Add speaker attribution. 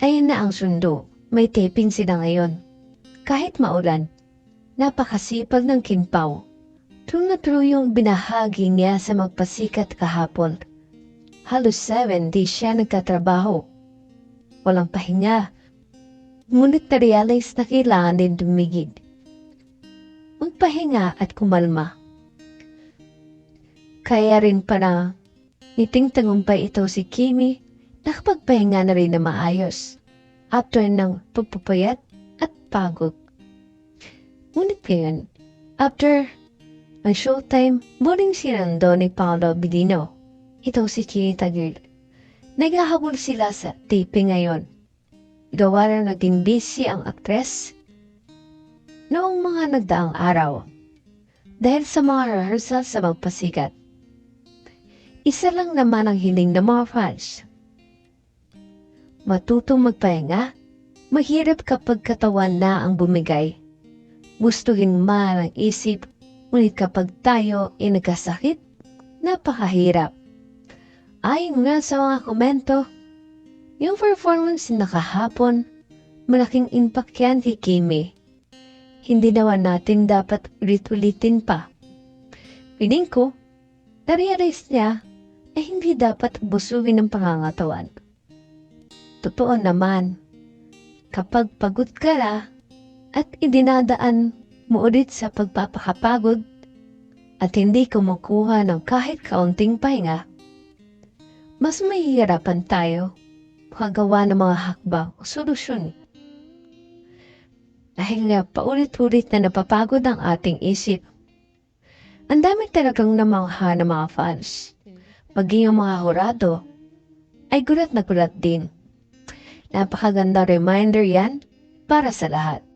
Speaker 1: Ayun na ang sundo. May taping sila ngayon. Kahit maulan, napakasipag ng kinpaw. True na true yung binahagi niya sa magpasikat kahapon. Halos 7 di siya nagkatrabaho. Walang pahinga. Ngunit na-realize na kailangan din tumigid. Magpahinga at kumalma. Kaya rin para niting tagumpay ito si Kimi, nakapagpahinga na rin na maayos. After ng pupupayat at pagod. Ngunit ngayon, after ang showtime, muling sinando ni Paolo Bidino. Ito si Chinita Girl. Naghahabol sila sa taping ngayon. Gawa na naging busy ang aktres noong mga nagdaang araw. Dahil sa mga rehearsal sa magpasikat. Isa lang naman ang hiling ng mga fans. Matutong magpahinga, mahirap kapag katawan na ang bumigay. Gustuhin man ang isip, ngunit kapag tayo ay nagkasakit, napakahirap. Ayon nga sa mga komento, yung performance na kahapon, malaking impact yan kay Kimi. Hindi naman natin dapat ulit-ulitin pa. Piling ko, na-realize niya ay hindi dapat busugin ng pangangatawan. Totoo naman, kapag pagod ka na at idinadaan mo ulit sa pagpapakapagod at hindi kumukuha ng kahit kaunting pahinga, mas mahihirapan tayo makagawa ng mga hakbang o solusyon. Dahil nga paulit-ulit na napapagod ang ating isip. Ang dami talagang namangha ng mga fans. Maging ang mga hurado ay gulat na gulat din. Napakaganda reminder yan para sa lahat.